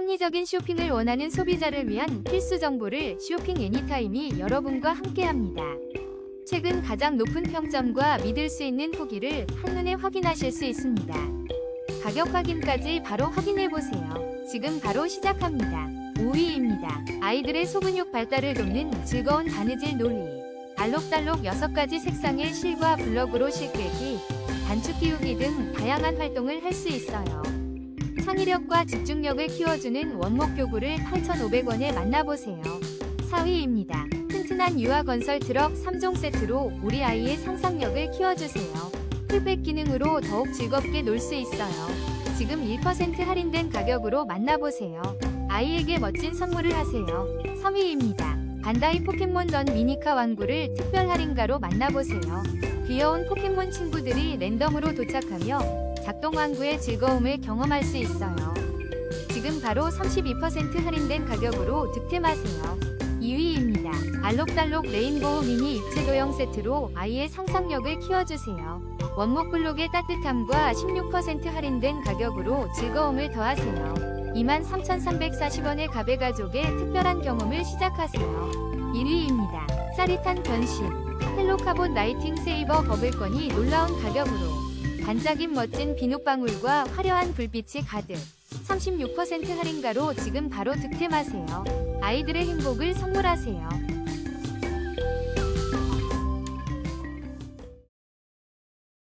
합리적인 쇼핑을 원하는 소비자를 위한 필수 정보를 쇼핑 애니타임이 여러분과 함께합니다. 최근 가장 높은 평점과 믿을 수 있는 후기를 한눈에 확인하실 수 있습니다. 가격 확인까지 바로 확인해 보세요. 지금 바로 시작합니다. 5위입니다. 아이들의 소근육 발달을 돕는 즐거운 바느질 놀이. 알록달록 6가지 색상의 실과 블럭으로 실 꿰기, 단축 끼우기 등 다양한 활동을 할 수 있어요. 창의력과 집중력을 키워주는 원목 교구를 8,500원에 만나보세요. 4위입니다. 튼튼한 유아 건설 트럭 3종 세트로 우리 아이의 상상력을 키워주세요. 풀백 기능으로 더욱 즐겁게 놀 수 있어요. 지금 1% 할인된 가격으로 만나보세요. 아이에게 멋진 선물을 하세요. 3위입니다. 반다이 포켓몬 던 미니카 왕구를 특별 할인가로 만나보세요. 귀여운 포켓몬 친구들이 랜덤으로 도착하며 작동 왕구의 즐거움을 경험할 수 있어요. 지금 바로 32% 할인된 가격으로 득템하세요. 2위입니다. 알록달록 레인보우 미니 입체 도형 세트로 아이의 상상력을 키워주세요. 원목 블록의 따뜻함과 16% 할인된 가격으로 즐거움을 더하세요. 23,340원의 가베 가족의 특별한 경험을 시작하세요. 1위입니다. 짜릿한 변신. 헬로카본 라이팅 세이버 버블건이 놀라운 가격으로 반짝임 멋진 비눗방울과 화려한 불빛이 가득 36% 할인가로 지금 바로 득템하세요. 아이들의 행복을 선물하세요.